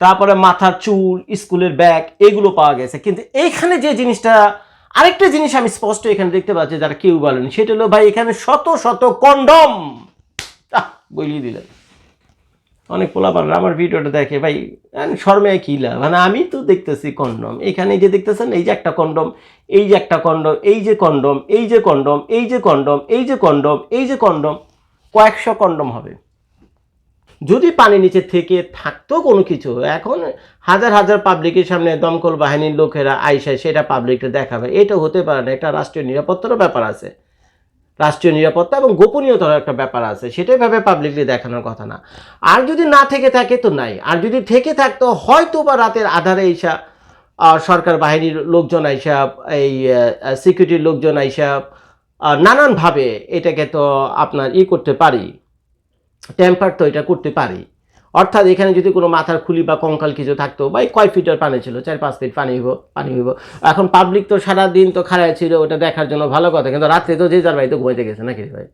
তারপরে মাথার চুল, স্কুলের ব্যাগ, এগুলো পাওয়া গেছে। কিন্তু এইখানে যে জিনিসটা, আরেকটা জিনিস আমি স্পষ্ট এখানে দেখতে পাচ্ছি, যারা কেউ বলেন, সেটা হলো ভাই, এখানে শত শত কন্ডম। বলিয়ে দিলেন। অনেক পোলাপান আমার ভিডিওটা দেখে, ভাই শর্মে কি লাভ? মানে আমি তো দেখতেছি কন্ডম। এখানে যে দেখতেছেন, এই যে একটা কন্ডম, এই যে একটা কন্ডম, এই যে কন্ডম, এই যে কন্ডম, এই যে কন্ডম, এই যে কন্ডম, এই যে কন্ডম, কয়েকশো কন্ডম হবে। যদি পানি নিচে থেকে থাকতো কোনো কিছু, এখন হাজার হাজার পাবলিকের সামনে দমকল বাহিনীর লোকেরা আইসায় সেটা পাবলিকটা দেখাবে। এটা হতে পারে না, একটা রাষ্ট্রীয় নিরাপত্তারও ব্যাপার আছে। রাষ্ট্রীয় নিরাপত্তা এবং গোপনীয়তার একটা ব্যাপার আছে, সেটাই ভাবে পাবলিকলি দেখানোর কথা না। আর যদি না থেকে থাকে তো নাই, আর যদি থেকে থাকতো হয়তো বা রাতের আধারে এইসা সরকার বাহিনীর লোকজন আইসা, এই সিকিউরিটির লোকজন আইসা নানানভাবে এটাকে তো আপনার ই করতে পারি। টেম্পার তো এটা করতে পারি। অর্থাৎ এখানে যদি কোনো মাথার খুলি বা কঙ্কাল কিছু থাকতো বা কয় ফিটার পানি ছিল, চার পাঁচ ফিট পানি হইব পানি হইব। এখন পাবলিক তো সারা দিন তো খাড়ায় ছিল, ওটা দেখার জন্য ভালো কথা, কিন্তু রাত্রে তো যে যার বাড়িতে ঘুমাইতে গেছে নাকি ভাই?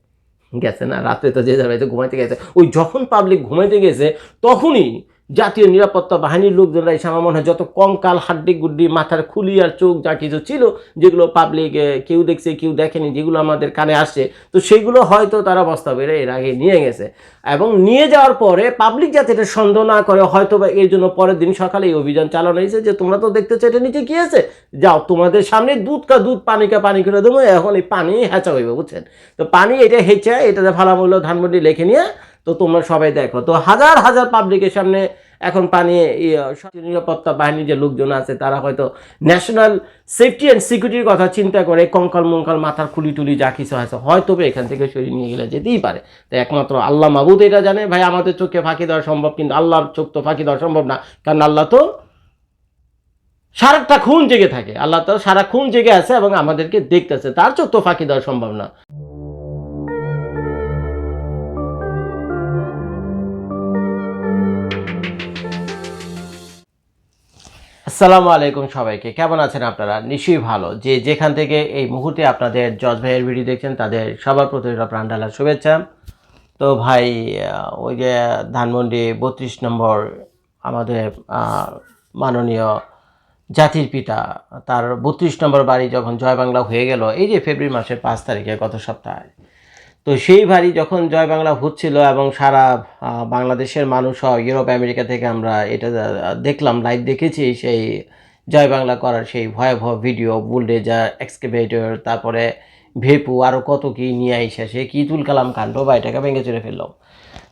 গেছে না, রাত্রে তো যে যার বাড়িতে ঘুমাইতে গেছে। ওই যখন পাবলিক ঘুমাইতে গেছে, তখনই জাতীয় নিরাপত্তা বাহিনীর লোকজনরা এসে আমার মনে হয় যত কঙ্কাল হাড্ডি গুড্ডি মাথার খুলি আর চোখ যা কিছু ছিল, যেগুলো পাবলিক কেউ দেখছে, কেউ দেখেনি, যেগুলো আমাদের কানে আসছে, তো সেগুলো হয়তো তারা বস্তা বেড়ে এর আগে নিয়ে গেছে। এবং নিয়ে যাওয়ার পরে পাবলিক যাতে এটা সন্দেহ না করে হয়তো বা এর জন্য পরের দিন সকালে এই অভিযান চালানো হয়েছে যে তোমরা তো দেখতেছো এটা নিচে কি আছে যাও, তোমাদের সামনে দুধ কা দুধ, পানি কা পানি করে দেবো, এখন এই পানি হেঁচা হইবে, বুঝছেন? তো পানি এটা হেঁচা, এটাতে ভালো মূল্য ধানমন্ডি লেখে নিয়ে তো তোমরা সবাই দেখো। তো হাজার হাজার পাবলিকের সামনে এখন পানি নিরাপত্তা বাহিনীর যে লোকজন আছে, তারা হয়তো ন্যাশনাল সেফটি অ্যান্ড সিকিউরিটির কথা চিন্তা করে কঙ্কাল মঙ্কাল মাথার খুলি টুলি যা কিছু আছে, হয়তো এখান থেকে সরিয়ে নিয়ে গেলে যেতেই পারে। তো একমাত্র আল্লাহ মাবুদ এটা জানে, ভাই আমাদের চোখে ফাঁকি দেওয়া সম্ভব, কিন্তু আল্লাহর চোখ তো ফাঁকি দেওয়া সম্ভব না, কারণ আল্লাহ তো সারাটা খুন জেগে থাকে। আল্লাহ তো সারা খুন জেগে আছে এবং আমাদেরকে দেখতেছে, তার চোখ তো ফাঁকি দেওয়া সম্ভব না। আসসালামু আলাইকুম সবাইকে। কেমন আছেন আপনারা? নিশ্চয়ই ভালো। যে যেখান থেকে এই মুহূর্তে আপনাদের জজ ভাইয়ের ভিডিও দেখছেন, তাদের সবার প্রতি প্রাণ ঢালার শুভেচ্ছা। তো ভাই ওই যে ধানমন্ডি বত্রিশ নম্বর আমাদের মাননীয় জাতির পিতা, তার বত্রিশ নম্বর বাড়ি যখন জয় বাংলা হয়ে গেল, এই যে ফেব্রুয়ারি মাসের পাঁচ তারিখে গত সপ্তাহে তো সেই ভারি যখন জয় বাংলা হচ্ছিল এবং সারা বাংলাদেশের মানুষ ইউরোপ, আমেরিকা থেকে আমরা এটা দেখলাম লাইভ দেখেছি সেই জয় বাংলা করার সেই ভয়াবহ ভিডিও বুলডেজার এক্সকেভেটর তারপরে ভেপু আরও কত কী নিয়ে আইসা, সে কী তুল কালাম কাণ্ড এটাকে ভেঙে চড়ে ফেলল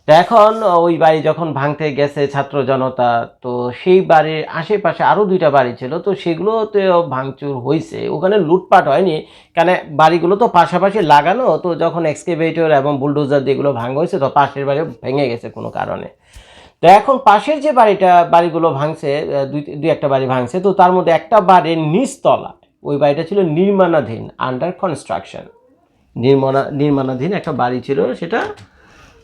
তো এখন ওই বাড়ি যখন ভাঙতে গেছে ছাত্র জনতা, তো সেই বাড়ির আশেপাশে আরও দুইটা বাড়ি ছিল, তো সেগুলোতে ভাঙচুর হয়েছে ওখানে লুটপাট হয়নি, কেন বাড়িগুলো তো পাশাপাশি লাগানো, তো যখন এক্সকেভেটর এবং বুলডোজার যেগুলো ভাঙা হয়েছে, তো পাশের বাড়ি ভেঙে গেছে কোনো কারণে। তো এখন পাশের যে বাড়িটা, বাড়িগুলো ভাঙছে দুই দুই একটা বাড়ি ভাঙছে, তো তার মধ্যে একটা বাড়ির নিচতলা, ওই বাড়িটা ছিল নির্মাণাধীন আন্ডার কনস্ট্রাকশন নির্মাণা নির্মাণাধীন একটা বাড়ি ছিল, সেটা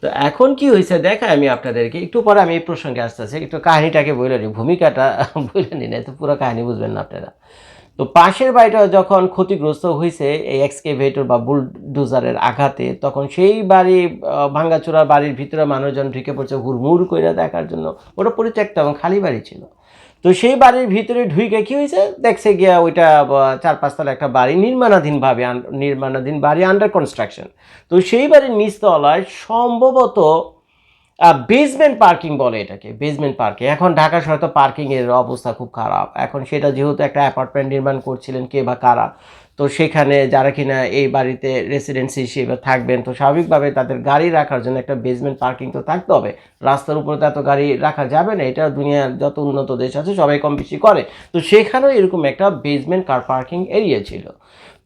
তো এখন কি হয়েছে দেখা আমি আপনাদেরকে। একটু পরে আমি এই প্রসঙ্গে আসতে আসছি একটু কাহিনীটাকে বলে নিই, ভূমিকাটা বলে নিই, না তো পুরো কাহিনী বুঝবেন না আপনারা। তো পাশের বাড়িটা যখন ক্ষতিগ্রস্ত হয়েছে এই এক্সকেভেটর বা বুলডোজারের আঘাতে, তখন সেই বাড়ি ভাঙ্গাচোরা বাড়ির ভিতরে মানুষজন ঢুকে পড়ছে হুড়মুড় করে দেখার জন্য। ওটা পরিত্যক্ত এবং খালি বাড়ি ছিল। তো সেই বাড়ির ভিতরে ঢুইকে কি হয়েছে? দেখছে গিয়া ওইটা চার পাঁচতলা একটা বাড়ি, নির্মাণাধীনভাবে ভাবে নির্মাণাধীন বাড়ি আন্ডার কনস্ট্রাকশন তো সেই বাড়ির নিচতলায় সম্ভবত বেসমেন্ট পার্কিং বলে এটাকে বেসমেন্ট পার্কিং এখন ঢাকা শহরে তো পার্কিংয়ের অবস্থা খুব খারাপ। এখন সেটা যেহেতু একটা অ্যাপার্টমেন্ট নির্মাণ করছিলেন কে বা কারা, তো সেখানে যারা কিনা এই বাড়িতে রেসিডেন্সি হিসেবে থাকবেন, তো স্বাভাবিকভাবে তাদের গাড়ি রাখার জন্য একটা বেসমেন্ট পার্কিং তো থাকতে হবে। রাস্তার উপরে তো এত গাড়ি রাখা যাবে না, এটা দুনিয়ার যত উন্নত দেশ আছে সবাই কম বেশি করে। তো সেখানেও এরকম একটা বেসমেন্ট কার পার্কিং এরিয়া ছিল।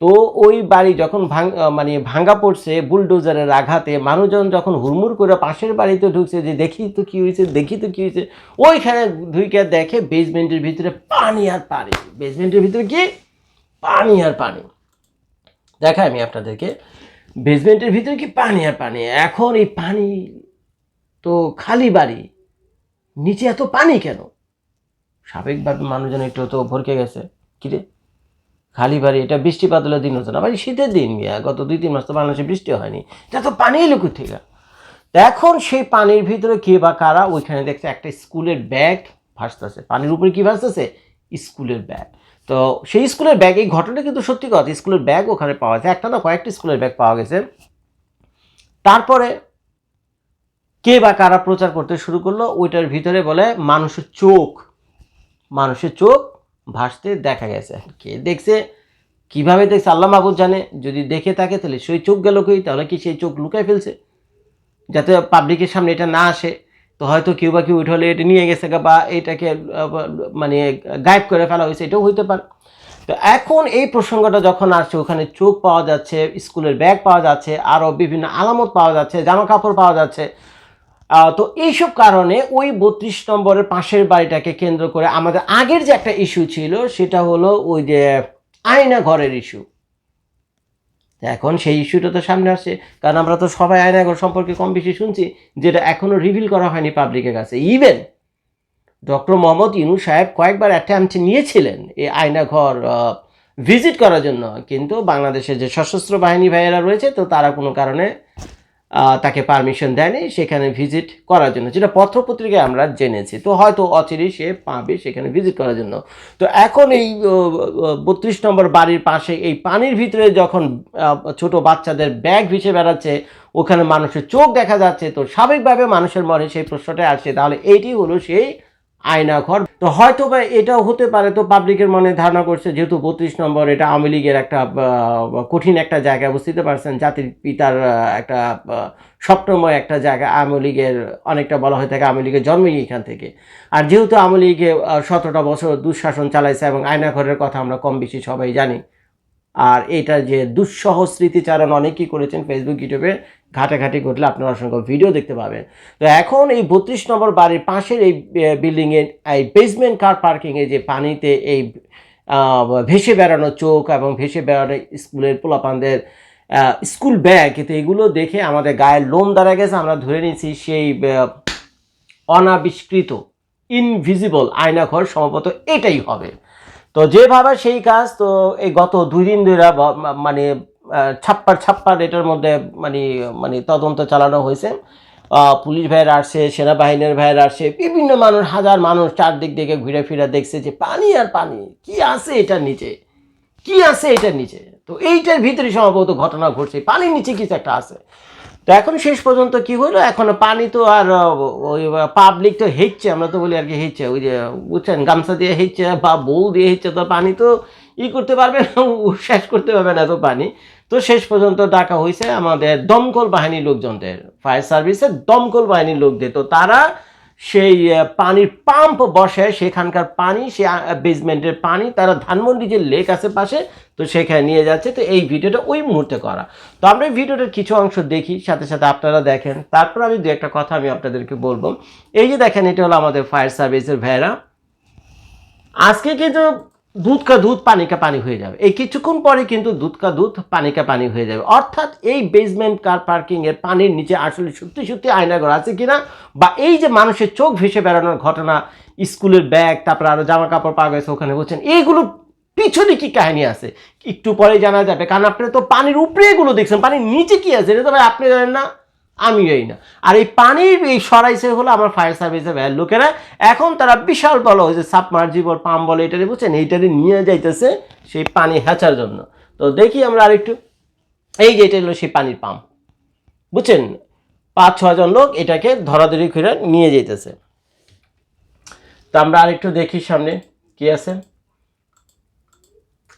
তো ওই বাড়ি যখন ভাঙ মানে ভাঙ্গা পড়ছে, বুলডোজারের আঘাতে, মানুষজন যখন হুড়মুড় করে পাশের বাড়িতে ঢুকছে যে দেখি তো কী হয়েছে, দেখি তো কী হয়েছে, ওইখানে ঢুকে দেখে বেসমেন্টের ভিতরে পানি আর পানি। বেসমেন্টের ভিতরে কি? পানি আর পানি। দেখাই আমি আপনাদেরকে। বেসমেন্টের ভিতরে কি? পানি আর পানি। এখন এই পানি তো খালি বাড়ি। নিচে এত পানি কেন? স্বাভাবিকভাবে মানুষজন একটু তো ভরকে গেছে। কিরে খালি বাড়ি, এটা বৃষ্টিপাত হলে দিন হচ্ছে না। ভাই, শীতের দিন গিয়া, গত দুই, তিন মাস তো বাংলাদেশে বৃষ্টি হয়নি। এটা তো পানি এলো থেকে। এখন সেই পানির ভিতরে কে বা কারা, ওইখানে দেখছে একটা স্কুলের ব্যাগ ভাসতেছে। পানির উপরে কি ভাসতেছে? স্কুলের ব্যাগ। তো সেই স্কুলের ব্যাগ, এই ঘটনা কিন্তু সত্যি কথা, স্কুলের ব্যাগ ওখানে পাওয়া গেছে। একটা না কয়েকটি স্কুলের ব্যাগ পাওয়া গেছে। তারপরে কে বা কারা প্রচার করতে শুরু করল, ওইটার ভিতরে বলে মানুষের চোখ। মানুষের চোখ ভাসতে দেখা গেছে। কে দেখছে? কীভাবে দেখছে? আল্লাহ মাহবুদ জানে। যদি দেখে থাকে, তাহলে সেই চোখ গেল কই? তাহলে কি সেই চোখ লুকায় ফেলছে? যাতে পাবলিকের সামনে এটা না আসে। তো হয়তো কেউ বা কেউ উঠে হলে এটা নিয়ে গেছে বা এটাকে মানে গায়েব করে ফেলা হয়েছে, এটাও হইতে পারে। তো এখন এই প্রসঙ্গটা যখন আসছে, ওখানে চোখ পাওয়া যাচ্ছে, স্কুলের ব্যাগ পাওয়া যাচ্ছে আরও বিভিন্ন আলামত পাওয়া যাচ্ছে, জামা কাপড় পাওয়া যাচ্ছে। তো এইসব কারণে ওই বত্রিশ নম্বরের পাশের বাড়িটাকে কেন্দ্র করে আমাদের আগের যে একটা ইস্যু ছিল, সেটা হলো ওই যে আয়না ঘরের ইস্যু এখন সেই ইস্যুটা তো সামনে আসছে, কারণ আমরা তো সবাই আয়নাঘর সম্পর্কে কম বেশি শুনছি, যেটা এখনও রিভিল করা হয়নি পাবলিকের কাছে। ইভেন ডক্টর মোহাম্মদ ইনু সাহেব কয়েকবার অ্যাটেম্পট নিয়েছিলেন এই আয়নাঘর ভিজিট করার জন্য, কিন্তু বাংলাদেশের যে সশস্ত্র বাহিনী ভাইয়েরা রয়েছে, তো তারা কোনো কারণে তাকে পারমিশন দেয়নি সেখানে ভিজিট করার জন্য। যেটা পত্রপত্রিকায় আমরা জেনেছি। তো হয়তো অচিরে সে পাবে সেখানে ভিজিট করার জন্য। তো এখন এই বত্রিশ নম্বর বাড়ির পাশে এই পানির ভিতরে যখন ছোট বাচ্চাদের ব্যাগ ভিসে বেড়াচ্ছে, ওখানে মানুষের চোখ দেখা যাচ্ছে, তো স্বাভাবিকভাবে মানুষের মনে সেই প্রশ্নটা আসছে, তাহলে এইটি হলো সেই আয়না ঘর। তো হয়তো বা এটাও হতে পারে, তো পাবলিকের মনে ধারণা করছে, যেহেতু বত্রিশ নম্বর এটা আওয়ামী লীগের একটা কঠিন একটা জায়গা বুঝতে পারছেন, জাতির পিতার একটা স্বপ্নময় একটা জায়গা আওয়ামী লীগের, অনেকটা বলা হয়ে থাকে আওয়ামী লীগের জন্মই এখান থেকে। আর যেহেতু আওয়ামী লীগে সতেরোটা বছর দুঃশাসন চালাইছে এবং আয়নাঘরের কথা আমরা কম বেশি সবাই জানি আর এটা যে দুঃসহ স্মৃতিচারণ অনেকেই করেছেন ফেসবুক ইউটিউবে ঘাটাঘাটি ঘটলে আপনারা অসংখ্য ভিডিও দেখতে পাবেন। তো এখন এই বত্রিশ নম্বর বাড়ির পাশের এই বিল্ডিংয়ে এই বেসমেন্ট কার পার্কিংয়ে যে পানিতে এই ভেসে বেড়ানো চোখ এবং ভেসে বেড়ানো স্কুলের পোলাপানদের স্কুল ব্যাগ তো এগুলো দেখে আমাদের গায়ের লোম দাঁড়া গেছে, আমরা ধরে নিয়েছি সেই অনাবিষ্কৃত ইনভিজিবল আয়নাঘর, সম্ভবত এটাই হবে। তো যেভাবে সেই কাজ, তো এই গত দুই দিন ধরে মানে ছাপ্পার ছাপ্পার এটার মধ্যে মানে মানে তদন্ত চালানো হয়েছে। পুলিশ ভাইয়ের আসছে, সেনাবাহিনীর ভাইয়ের আসছে, বিভিন্ন মানুষ, হাজার মানুষ চারদিক দিকে ঘুরে ফিরে দেখছে যে পানি আর পানি, কি আছে এটার নিচে? কি আছে এটার নিচে? তো এইটার ভিতরে সম্ভবত ঘটনা ঘটছে। পানির নিচে কিছু একটা আছে। তো এখন শেষ পর্যন্ত কি হলো? এখন পানি তো আর ওই পাবলিক তো হেঁচছে আমরা তো বলি আর কি হেঁচছে ওই যে, বুঝছেন, গামছা দিয়ে হেঁচছে বা বউ দিয়ে হেঁচছে তো পানি তো ই করতে পারবে না শেষ করতে পারবে না এত পানি। তো শেষ পর্যন্ত ডাকা হয়েছে আমাদের দমকল বাহিনীর লোকজনদের ফায়ার সার্ভিসের দমকল বাহিনীর লোকদের। তো তারা সেই পানির পাম্প বসে, সেখানকার পানি, সে বেসমেন্টের পানি, তারা ধানমন্ডি যে লেক আছে পাশে, তো সেখানে নিয়ে যাচ্ছে। তো এই ভিডিওটা ওই মুহূর্তে করা। তো আমরা এই ভিডিওটার কিছু অংশ দেখি, সাথে সাথে আপনারা দেখেন। তারপর আমি দু একটা কথা আমি আপনাদেরকে বলব। এই যে দেখেন, এটা হলো আমাদের ফায়ার সার্ভিসের ভেড়া আজকে কিন্তু দুধ কা দুধ, পানি কা পানি হয়ে যাবে। এই কিছুক্ষণ পরে কিন্তু দুধ কা দুধ, পানি কা পানি হয়ে যাবে। অর্থাৎ এই বেসমেন্ট কার পার্কিং এর পানির নিচে আসলে সত্যি সত্যি আয়নাঘর আছে কিনা বা এই যে মানুষের চোখ ভেসে বেড়ানোর ঘটনা, স্কুলের ব্যাগ তারপরে আরও জামা কাপড় পাওয়া গেছে ওখানে বলছেন এইগুলো পিছনে কি কাহিনী আছে? একটু পরে জানা যাবে, কারণ আপনি তো পানির উপরে এগুলো দেখছেন, পানির নিচে কি আছে? এটা তো আপনি জানেন না। আমি জানি না। আর এই পানির এই সরাইছে হলো আমার ফায়ার সার্ভিসের ভ্যান লোকেরা। এখন তারা বিশাল বলো যে সাবমার্জিবল পাম্প বলে এটারে বুঝছেন? এইটারে নিয়ে যাইতেছে সেই পানি হেঁচার জন্য। তো দেখি আমরা আরেকটু। এই যে এটা হলো সেই পানির পাম্প। বুঝছেন? পাঁচ ছজন লোক এটাকে ধরাধরি করে নিয়ে যেতেছে তো আমরা আরেকটু দেখি সামনে কি আছে।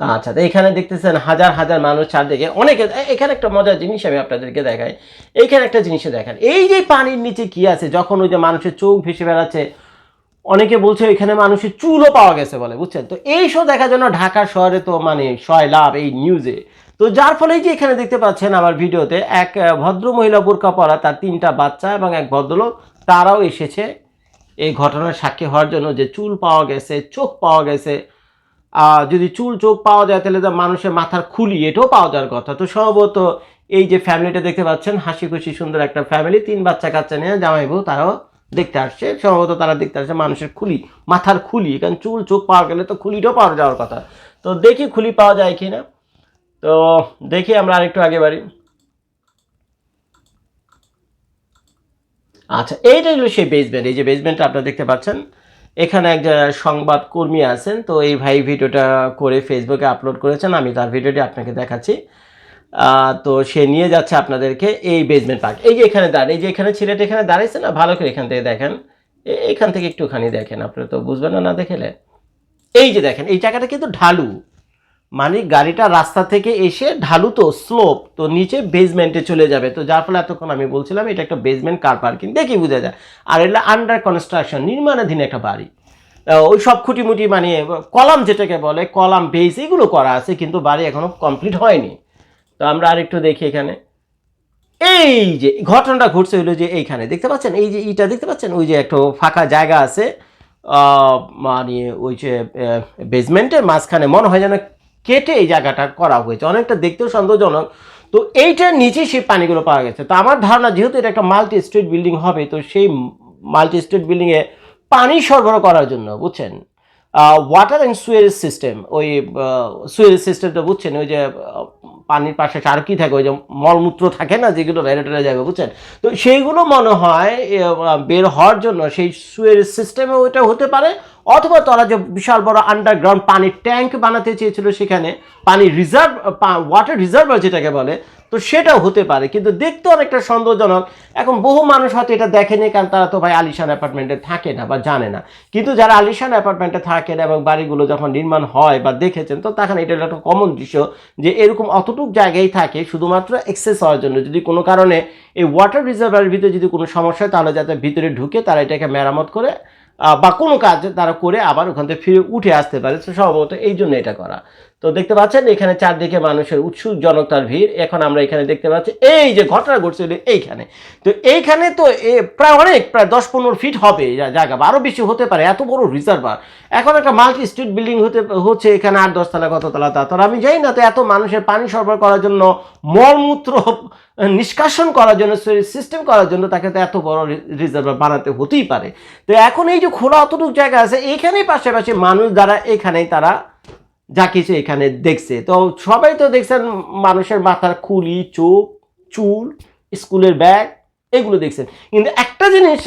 আচ্ছা তো এখানে দেখতেছেন হাজার হাজার মানুষ চারদিকে। অনেকে এখানে একটা মজার জিনিস আমি আপনাদেরকে দেখাই। এইখানে একটা জিনিসে দেখেন। এই যে পানির নিচে কি আছে, যখন ওই যে মানুষের চোখ ভেসে বেড়াচ্ছে, অনেকে বলছে এখানে মানুষের চুলও পাওয়া গেছে বলে, বুঝছেন? তো এই শো দেখার জন্য ঢাকা শহরে তো মানে সয় লাভ এই নিউজে তো যার ফলে যে এখানে দেখতে পাচ্ছেন আমার ভিডিওতে, এক ভদ্র মহিলা বোরকা পরা তার তিনটা বাচ্চা এবং এক ভদ্রলোক, তারাও এসেছে এই ঘটনার সাক্ষী হওয়ার জন্য যে চুল পাওয়া গেছে, চোখ পাওয়া গেছে। যদি চুল চোখ পাওয়া যায়, তাহলে তো মানুষের মাথার খুলি, এটাও পাওয়া যাওয়ার কথা। তো সম্ভবত এই যে ফ্যামিলিটা দেখতে পাচ্ছেন, হাসি খুশি সুন্দর একটা ফ্যামিলি তিন বাচ্চা কাচ্চা নিয়ে জামাই বউ তারাও দেখতে আসছে। সম্ভবত তারা দেখতে আসছে মানুষের খুলি, মাথার খুলি, কারণ চুল চোখ পাওয়া গেলে তো খুলিটাও পাওয়া যাওয়ার কথা। তো দেখি খুলি পাওয়া যায় কি না তো দেখি আমরা আরেকটু আগে বাড়ি। আচ্ছা এইটাই হলো সেই বেসমেন্ট এই যে বেসমেন্টটা আপনারা দেখতে পাচ্ছেন। এখানে একজন সংবাদকর্মী আছেন, তো এই ভাই ভিডিওটা করে ফেসবুকে আপলোড করেছেন, আমি তার ভিডিওটি আপনাকে দেখাচ্ছি। তো সে নিয়ে যাচ্ছে আপনাদেরকে এই বেজমেন্ট পার্ক এই যে এখানে দাঁড়িয়ে এই যে এখানে ছেলেটা এখানে দাঁড়িয়েছে না, ভালো করে এখান থেকে দেখেন। এখান থেকে একটুখানি দেখেন, আপনারা তো বুঝবেন না না দেখেলে। এই যে দেখেন, এই জায়গাটা কিন্তু ঢালু। মানে গাড়িটা রাস্তা থেকে এসে ঢালু তো স্লোপ তো নিচে বেসমেন্টে চলে যাবে। তো যার ফলে এতক্ষণ আমি বলছিলাম, এটা একটা বেসমেন্ট কার পার্কিং দেখি বোঝা যায়। আর এটা আন্ডার কনস্ট্রাকশন নির্মাণাধীন একটা বাড়ি। ওই সব খুঁটিমুটি মানে কলাম যেটাকে বলে, কলাম বেস এগুলো করা আছে, কিন্তু বাড়ি এখনও কমপ্লিট হয়নি। তো আমরা আরেকটু দেখি এখানে। এই যে, ঘটনাটা ঘটছে হলো যে এইখানে। দেখতে পাচ্ছেন? এই যে ইটা দেখতে পাচ্ছেন? ওই যে একটা ফাঁকা জায়গা আছে। মানে ওই যে বেসমেন্টের মাঝখানে, মনে হয় যেন কেটে এই জায়গাটা করা হয়েছে। অনেকটা দেখতেও সন্দেহজনক। তো এইটার নিচে সেই পানিগুলো পাওয়া গেছে। তো আমার ধারণা, যেহেতু এটা একটা মাল্টি স্ট্রিট বিল্ডিং হবে, তো সেই মাল্টি স্ট্রিট বিল্ডিংয়ে পানি সরবরাহ করার জন্য, বুঝছেন? ওয়াটার অ্যান্ড সুয়েজ সিস্টেম ওই সুয়েজ সিস্টেমটা বুঝছেন? ওই যে পানির পাশে আর কি থাকে, ওই যে মলমূত্র থাকে না, যেগুলো বাইরে টেরে যাবে, বুঝছেন? তো সেইগুলো মনে হয় বের হওয়ার জন্য সেই সুয়ের সিস্টেমে ওইটা হতে পারে, অথবা তারা যে বিশাল বড় আন্ডারগ্রাউন্ড পানির ট্যাঙ্ক বানাতে চেয়েছিল সেখানে পানি রিজার্ভ ওয়াটার রিজার্ভার যেটাকে বলে তো সেটাও হতে পারে, কিন্তু দেখতে অনেকটা সন্দেহজনক। এখন বহু মানুষ হয়তো এটা দেখেনি, কারণ তারা তো ভাই আলিশান অ্যাপার্টমেন্টে থাকে না বা জানে না। কিন্তু যারা আলিশান অ্যাপার্টমেন্টে থাকেন এবং বাড়িগুলো যখন নির্মাণ হয় বা দেখেছেন, তো তখন এটা একটা কমন দৃশ্য যে এরকম অতটুক জায়গায় থাকে, শুধুমাত্র এক্সেস হওয়ার জন্য। যদি কোনো কারণে এই ওয়াটার রিজার্ভারের ভিতরে যদি কোনো সমস্যা হয়, তাহলে যাতে ভিতরে ঢুকে তারা এটাকে মেরামত করে বা কোনো কাজ তারা করে আবার ওখান থেকে ফিরে উঠে আসতে পারে। তো সম্ভবত এই জন্য এটা করা। তো দেখতে পাচ্ছেন, এখানে চারদিকে মানুষের উৎসুক জনতার ভিড়। এখন আমরা এখানে দেখতে পাচ্ছি, এই যে ঘটনা ঘটছিল এইখানে। তো এইখানে তো প্রায় অনেক, প্রায় দশ পনেরো ফিট হবে জায়গা আরও বেশি হতে পারে, এত বড় রিজার্ভার এখন একটা মাল্টি স্ট্রিট বিল্ডিং হতে, হচ্ছে এখানে আট দশতলা কততলা তো। আমি জানি না তো এত মানুষের পানি সরবরাহ করার জন্য মলমূত্র নিষ্কাশন করার জন্য সিস্টেম করার জন্য তাকে তো এত বড় রিজার্ভার বানাতে হতেই পারে। তো এখন এই যে খোলা অতটুকু জায়গা আছে এখানেই পাশাপাশি মানুষ দ্বারা এখানেই তারা যা কিছু এখানে দেখছে। তো সবাই তো দেখছেন মানুষের মাথার খুলি, চোখ, চুল, স্কুলের ব্যাগ, এগুলো দেখছেন। কিন্তু একটা জিনিস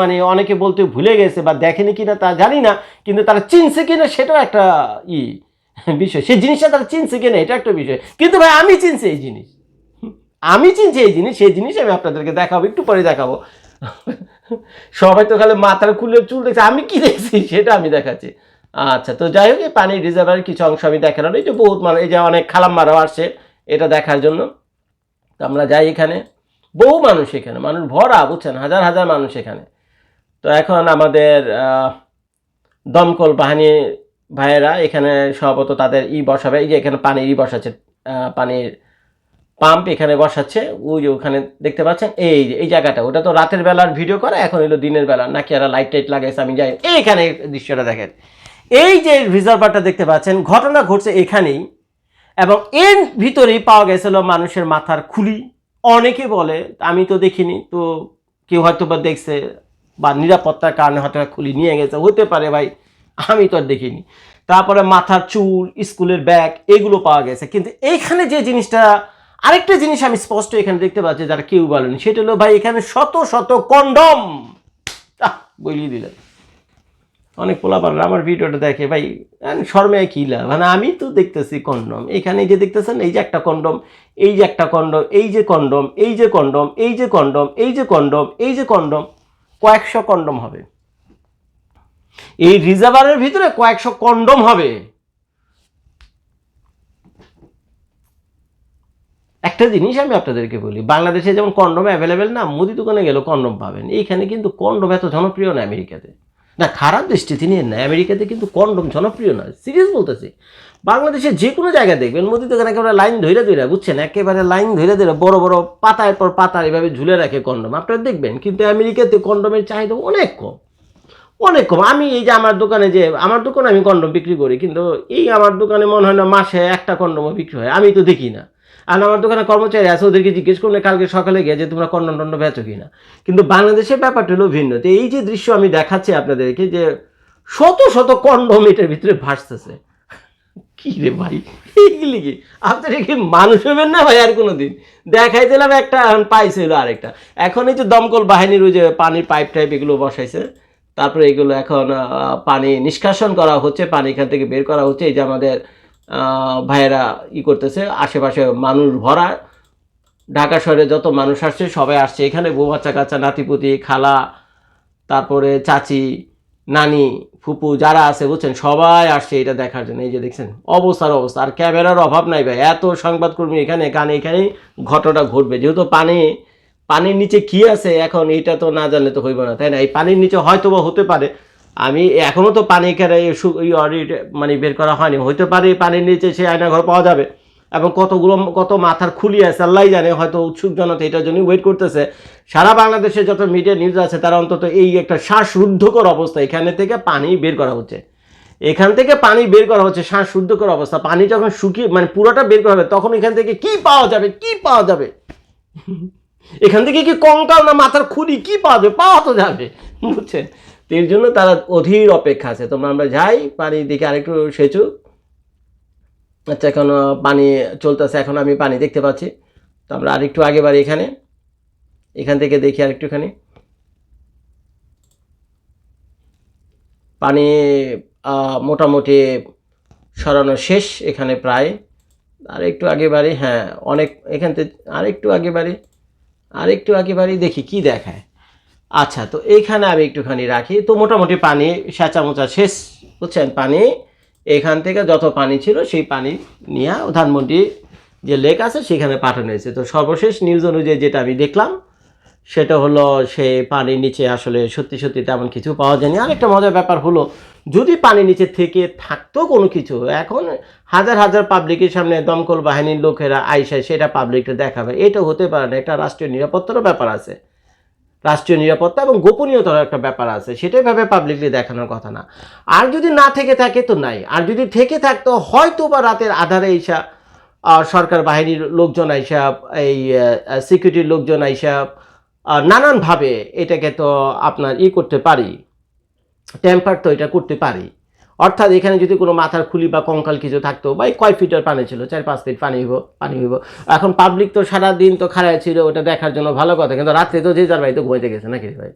মানে অনেকে বলতে ভুলে গেছে বা দেখেনি কিনা তা জানি না, কিন্তু তারা চিনছে কিনা সেটাও একটা ই বিষয়। সেই জিনিসটা তারা চিনছে কিনা, এটা একটা বিষয়। কিন্তু ভাই, আমি চিনছি এই জিনিস। আমি চিনছি এই জিনিস, সেই জিনিস আমি আপনাদেরকে দেখাবো, একটু পরে দেখাবো। সবাই তো খালি মাথার খুলে চুল দেখছে, আমি কি দেখছি? সেটা আমি দেখাচ্ছি। আচ্ছা তো যাই হোক, এই পানির রিজার্ভারের কিছু অংশ আমি দেখালাম। এই যে বহুত মানুষ এই যে অনেক খালাম খালাম্মারাও আসছে এটা দেখার জন্য। তো আমরা যাই এখানে। বহু মানুষ এখানে, মানুষ ভরা, বুঝছেন? হাজার হাজার মানুষ এখানে। তো এখন আমাদের দমকল বাহিনী ভাইয়েরা এখানে সম্ভবত তাদের ই বসাবে। এই যে এখানে পানির ই বসাচ্ছে পানির পাম্প এখানে বসাচ্ছে, ওই যে ওখানে দেখতে পাচ্ছেন, এই যে, এই জায়গাটা। ওটা তো রাতের বেলার ভিডিও করে, এখন হলো দিনের বেলা। নাকি এরা লাইট টাইট লাগাইছে, আমি যাই, এইখানে দৃশ্যটা দেখেন। এই যে রিজার্ভারটা দেখতে পাচ্ছেন, ঘটনা ঘটছে এখানেই, এবং এর ভিতরেই পাওয়া গেছিল মানুষের মাথার খুলি। অনেকে বলে, আমি তো দেখিনি, তো কেউ হয়তো বা দেখছে, বা নিরাপত্তার কারণে হয়তো খুলি নিয়ে গেছে, হতে পারে ভাই, আমি তো আর দেখিনি। তারপরে মাথার চুল, স্কুলের ব্যাগ এগুলো পাওয়া গেছে। কিন্তু এইখানে যে জিনিসটা আরেকটা জিনিস আমি স্পষ্ট এখানে দেখতে পাচ্ছি, যারা কেউ বলেন, সেটা হলো ভাই, এখানে শত শত কন্ডম। বলিয়ে দিলেন। অনেক পোলাপান আমার ভিডিওটা দেখে, ভাই শর্মে কি লাভ? মানে আমি তো দেখতেছি কন্ডম। এখানে যে দেখতেছেন, এই যে একটা কন্ডম, এই যে একটা কন্ডম, এই যে কন্ডম, এই যে কন্ডম, এই যে কন্ডম, এই যে কন্ডম, এই যে কন্ডম, কয়েকশো কন্ডম হবে। এই রিজার্ভারের ভিতরে কয়েকশো কন্ডম হবে। একটা জিনিস আমি আপনাদেরকে বলি, বাংলাদেশে যেমন কন্ডম অ্যাভেলেবেল না, মুদি দোকানে গেলেও কন্ডম পাবেন। এইখানে কিন্তু কন্ডম এত জনপ্রিয় না আমেরিকাতে। না, খারাপ দৃষ্টিতে নিয়ে না, আমেরিকাতে কিন্তু কন্ডম জনপ্রিয় না। সিরিয়াস বলতেছি। বাংলাদেশে যে কোনো জায়গায় দেখবেন, মুদি দোকানে একেবারে লাইন ধরে ধরে বুঝছেন? একেবারে লাইন ধরে ধরে বড় বড় পাতার পর পাতা এভাবে ঝুলে রাখে কন্ডম। আপনারা দেখবেন, কিন্তু আমেরিকাতে কন্ডমের চাহিদা অনেক কম। অনেক কম। আমি এই যে আমার দোকানে যে, আমার দোকানে আমি কন্ডম বিক্রি করি, কিন্তু এই আমার দোকানে মনে হয় না মাসে একটা কন্ডমও বিক্রি হয়। আমি তো দেখি না। আর আমার দোকানে কর্মচারী আছে, ওদেরকে জিজ্ঞেস করলে কালকে সকালে গিয়ে যে তোমরা কন্ডম টন্ডম বেচো কিনা। কিন্তু বাংলাদেশের ব্যাপারটা হলো ভিন্ন। তো এই যে দৃশ্য আমি দেখাচ্ছি আপনাদেরকে যে শত শত কন্ডম এটার ভিতরে ভাসতেছে। কি রে ভাই? এইগুলি কি? আপনারা কি মানুষ হবেন না ভাই আর কোনো দিন দেখাই দিলাম একটা পাইছিল আরেকটা। এখন এই যে দমকল বাহিনীর ওই যে পানির পাইপ টাইপ এগুলো বসাইছে, তারপরে এগুলো এখন পানি নিষ্কাশন করা হচ্ছে, পানি এখান থেকে বের করা হচ্ছে। এই যে আমাদের ভাইয়েরা ই করতেছে, আশেপাশে মানুষ ভরা। ঢাকা শহরে যত মানুষ আসছে, সবাই আসছে। এখানে বউ বাচ্চা কাচ্চা, নাতিপুতি, খালা, তারপরে চাচি, নানি, ফুপু, যারা আছে, বুঝছেন, সবাই আসছে এটা দেখার জন্য। এই যে দেখছেন, অবস্থার অবস্থা। আর ক্যামেরার অভাব নাই ভাই। এত সংবাদকর্মী এখানে কানে এখানেই ঘটনা ঘটবে। যেহেতু পানি, পানির নিচে কি আছে, এখন এটা তো না জানলে তো হইব না, তাই না? এই পানির নিচে হয়তো বা হতে পারে আমি এখনও তো পানি ই অডিট মানে বের করা হয়নি। হইতে পারে পানির নিচে সে আয়নাঘর পাওয়া যাবে। এবং কতগুলো কত মাথার খুলি আছে আল্লাহ জানে, হয়তো উৎসুক জনতা এটার জন্য ওয়েট করতেছে। সারা বাংলাদেশে যত মিডিয়া নিউজ আছে, তারা অন্তত এই একটা শ্বাসরুদ্ধকর অবস্থা। এখানে থেকে পানি বের করা হচ্ছে। এখান থেকে পানি বের করা হচ্ছে, শ্বাসরুদ্ধকর অবস্থা। পানি যখন শুকিয়ে মানে পুরোটা বের করা হবে, তখন এখান থেকে কি পাওয়া যাবে? কি পাওয়া যাবে? এখান থেকে কি কঙ্কাল না মাথার খুলি, কি পাওয়া যাবে? পাওয়া তো যাবে, বুঝছেন? এর জন্য তারা অধীর অপেক্ষা আছে। তোমরা আমরা যাই পানি দিকে আরেকটু সেচু। আচ্ছা এখন পানি চলতেছে, এখন আমি পানি দেখতে পাচ্ছি। তো আমরা আরেকটু আগে বাড়ি এখানে। এখান থেকে দেখি আরেকটুখানি। পানি মোটামুটি সরানো শেষ এখানে প্রায়। আর একটু আগে বাড়ি হ্যাঁ অনেক, এখান থেকে আর একটু আগে বাড়ি আর একটু আগে বাড়ি দেখি, কি দেখায়। আচ্ছা তো এইখানে আমি একটুখানি রাখি। তো মোটামুটি পানি মোচা শেষ, বুঝছেন? পানি, এখান থেকে যত পানি ছিল সেই পানি নিয়ে ধানমন্ডি যে লেক আছে সেখানে পাঠানো হয়েছে। তো সর্বশেষ নিউজ অনুযায়ী যেটা আমি দেখলাম, সেটা হলো সেই পানির নিচে আসলে সত্যি সত্যি তেমন কিছু পাওয়া যায়নি। আরেকটা মজার ব্যাপার হলো, যদি পানির নিচে থেকে থাকতো কোনো কিছু, এখন হাজার হাজার পাবলিকের সামনে দমকল বাহিনীর লোকেরা আইসা সেটা পাবলিকটা দেখাবে। এটা হতে পারে না, এটা রাষ্ট্রীয় নিরাপত্তারও ব্যাপার আছে। রাষ্ট্রীয় নিরাপত্তা এবং গোপনীয়তার একটা ব্যাপার আছে। সেটাই ভাবে পাবলিকলি দেখানোর কথা না। আর যদি না থেকে থাকে তো নাই। আর যদি থেকে থাকতো হয়তো বা রাতের আধারে এইসা সরকার বাহিনীর লোকজন আইসা এই সিকিউরিটির লোকজন আইসা নানানভাবে এটাকে তো আপনার ই করতে পারি। টেম্পার তো এটা করতে পারি। অর্থাৎ এখানে যদি কোনো মাথার খুলি বা কঙ্কাল কিছু থাকতো, বা এই কয় ফিটের পানি ছিল, চার পাঁচ ফিট পানি হইব পানি হইব। এখন পাবলিক তো সারা দিন তো খারাপ ছিল, ওটা দেখার জন্য ভালো কথা, কিন্তু রাত্রে তো যে যার বাড়িতে ঘুমাইতে গেছে নাকি ভাই?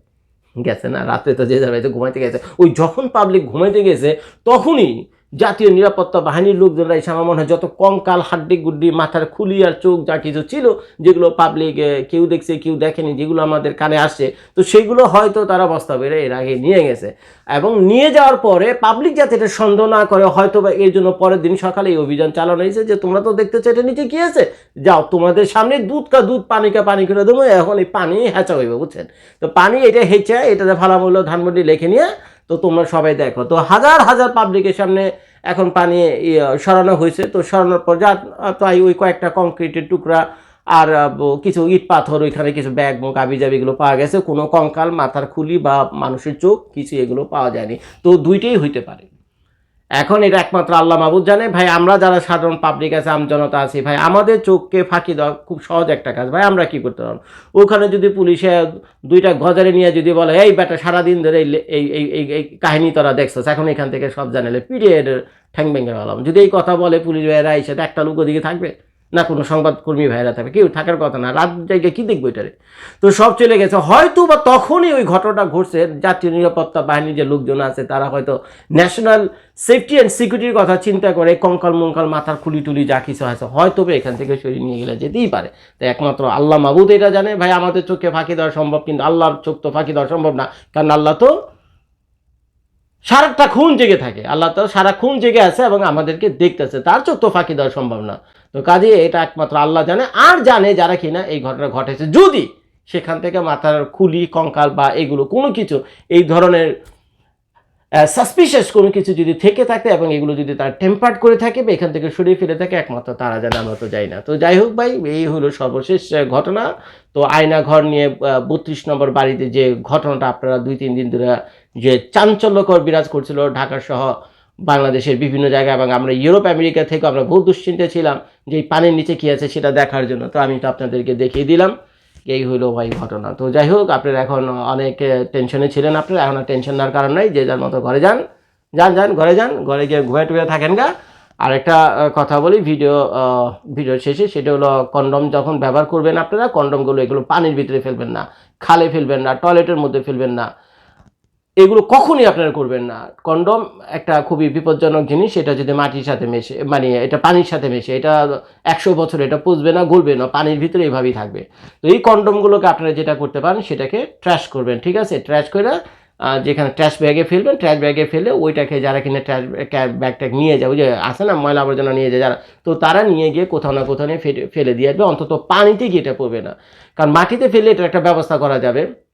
গেছে না, রাত্রে তো যে যার বাড়িতে ঘুমাইতে গেছে। ওই যখন পাবলিক ঘুমাইতে গেছে, তখনই জাতীয় নিরাপত্তা বাহিনীর লোকজনরা এসে আমার মনে হয় যত কঙ্কাল হাড্ডি গুড্ডি মাথার খুলি আর চোখ যা কিছু ছিল, যেগুলো পাবলিক কেউ দেখছে, কেউ দেখেনি, যেগুলো আমাদের কানে আসছে, তো সেগুলো হয়তো তারা বস্তা বেড়ে এর আগে নিয়ে গেছে। এবং নিয়ে যাওয়ার পরে পাবলিক যাতে এটা সন্দেহ না করে হয়তো বা এর জন্য পরের দিন সকালে এই অভিযান চালানো হয়েছে যে তোমরা তো দেখতেছো এটা নিচে কি আছে? যাও, তোমাদের সামনে দুধ কা দুধ, পানি কা পানি করে দেবো, এখন এই পানি হেঁচা হইবে, বুঝছেন? তো পানি এটা হেঁচে এটাতে ভালামূল্য ধানমন্ডি লেখে নিয়ে তো তোমরা সবাই দেখো। তো হাজার হাজার পাবলিকের সামনে এখন পানি সরানো হয়েছে। তো সরানোর পর যা তাই ওই কয়েকটা কংক্রিটের টুকরা আর কিছু ইট পাথর, ওইখানে কিছু ব্যাগ মুখ আবি জাবি এগুলো পাওয়া গেছে। কোনো কঙ্কাল, মাথার খুলি বা মানুষের চোখ, কিছু এগুলো পাওয়া যায়নি। তো দুইটাই হইতে পারে। এখন এটা একমাত্র আল্লাহ মাহবুদ জানে। ভাই, আমরা যারা সাধারণ পাবলিক আছে আমজনতা আছি, ভাই, আমাদের চোখকে ফাঁকি দেওয়া খুব সহজ একটা কাজ। ভাই, আমরা কি করতে পারব? ওখানে যদি পুলিশে দুইটা গজারে নিয়ে যদি বলে, এই বেটা, সারাদিন ধরে এই এই এই এই কাহিনী তোরা দেখছস, এখন এখান থেকে সব জানালে পিরিয়ড ঠ্যাং ভেঙে গেলাম যদি এই কথা বলে পুলিশ ভাইয়েরা এসে একটা লোক ওদিকে থাকবে? না কোনো সংবাদকর্মী ভাইয়েরা থাকবে, কেউ থাকার কথা না, রাত জায়গায় কী দেখব এটারে? তো সব চলে গেছে হয়তো বা তখনই ওই ঘটনাটা ঘটছে, জাতীয় নিরাপত্তা বাহিনীর যে লোকজন আছে, তারা হয়তো ন্যাশনাল সেফটি অ্যান্ড সিকিউরিটির কথা চিন্তা করে, কঙ্কাল মঙ্কাল মাথার খুলি টুলি যা কিছু আছে হয়তো বা এখান থেকে সরিয়ে নিয়ে গেলে যেতেই পারে। তো একমাত্র আল্লাহ মাবুদ এটা জানে, ভাই আমাদের চোখে ফাঁকি দেওয়া সম্ভব, কিন্তু আল্লাহর চোখ তো ফাঁকি দেওয়া সম্ভব না, কারণ আল্লাহ তো সারাটা খুন জেগে থাকে। আল্লাহ তালা সারা খুন জেগে আছে এবং আমাদেরকে দেখতেছে। তার চোখ তো ফাঁকি দেওয়া সম্ভব না। তো কাজে এটা একমাত্র আল্লাহ জানে। আর জানে যারা কিনা এই ঘটনা ঘটেছে। যদি সেখান থেকে মাথার খুলি, কঙ্কাল বা এগুলো কোনো কিছু এই ধরনের সাসপিশিয়াস কোনো কিছু যদি থেকে থাকে এবং এগুলো যদি তার টেম্পার্ড করে থাকে বা এখান থেকে সরিয়ে ফেলে থাকে, একমাত্র তারা জানে, আমরা তো যাই না। তো যাই হোক ভাই, এই হলো সর্বশেষ ঘটনা। তো আয়না ঘর নিয়ে বত্রিশ নম্বর বাড়িতে যে ঘটনাটা আপনারা দুই, তিন দিন ধরে যে চাঞ্চল্যকর বিরাজ করছিল ঢাকা সহ বাংলাদেশের বিভিন্ন জায়গায় এবং আমরা ইউরোপ, আমেরিকা থেকে আমরা বহু দুশ্চিন্তা ছিলাম যে পানির নিচে কী আছে সেটা দেখার জন্য। তো আমি তো আপনাদেরকে দেখিয়ে দিলাম। এই হইল ভাই ঘটনা। তো যাই হোক, আপনারা এখন অনেক টেনশনে ছিলেন আপনারা, এখন আর টেনশন নেওয়ার কারণ নাই। যে যার মতো ঘরে যান যান যান, ঘরে যান, ঘরে গিয়ে ঘুরে টুয়ে থাকেন গা। আর একটা কথা বলি, ভিডিও ভিডিও শেষে, সেটা হলো কন্ডম যখন ব্যবহার করবেন আপনারা, কন্ডমগুলো এগুলো পানির ভিতরে ফেলবেন না, খালে ফেলবেন না, টয়লেটের মধ্যে ফেলবেন না। এগুলো কখনই আপনারা করবেন না। কন্ডম একটা খুবই বিপজ্জনক জিনিস, এটা যদি মাটির সাথে মেশে মানে এটা পানির সাথে মেশে, এটা একশো বছর এটা পুষবে না, গলবে না, পানির ভিতরে এইভাবেই থাকবে। তো এই কন্ডমগুলোকে আপনারা যেটা করতে পারেন, সেটাকে ট্র্যাশ করবেন, ঠিক আছে? ট্র্যাশ করে যেখানে ট্র্যাশ ব্যাগে ফেলবেন ট্র্যাশ ব্যাগে ফেলে ওইটাকে যারা কিনে ট্র্যাশ ব্যাগটা নিয়ে যায়, ওই যে আছে না, ময়লা আবর্জনা নিয়ে যায় যারা, তো তারা নিয়ে গিয়ে কোথাও না কোথাও নিয়ে ফেলে- দিয়ে আসবে, অন্তত পানিতে গিয়ে এটা পড়বে না। কারণ মাটিতে ফেলে এটার একটা ব্যবস্থা করা যাবে।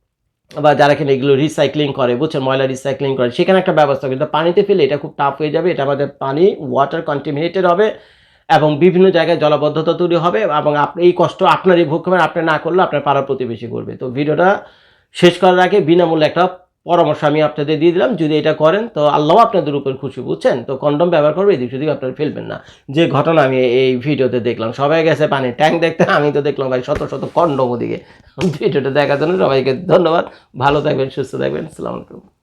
বা যারা কিনা এগুলো রিসাইক্লিং করে, বুঝছেন? ময়লা রিসাইক্লিং করে, সেখানে একটা ব্যবস্থা কিন্তু পানিতে ফেলে এটা খুব টাফ হয়ে যাবে, এটা আমাদের পানি ওয়াটার কন্টিমিনেটেড হবে এবং বিভিন্ন জায়গায় জলবদ্ধতা তৈরি হবে এবং এই কষ্ট আপনারই ভোগ করবেন, আপনি না করলে আপনার পাড়ার প্রতিবেশী করবে। তো ভিডিওটা শেষ করার আগে বিনামূল্যে একটা পরামর্শ আমি আপনাদের দিয়ে দিলাম। যদি এটা করেন, তো আল্লাহ আপনাদের উপর খুশি, বুঝছেন? তো কন্ডম ব্যবহার করবে, এদিক সেদিক আপনারা ফেলবেন না। যে ঘটনা আমি এই ভিডিওতে দেখলাম, সবাই গেছে পানি ট্যাঙ্ক দেখতে, আমি তো দেখলাম ভাই শত শত কন্ডম ওদিকে। ভিডিওটা দেখার জন্য সবাইকে ধন্যবাদ। ভালো থাকবেন, সুস্থ থাকবেন। আলাইকুম।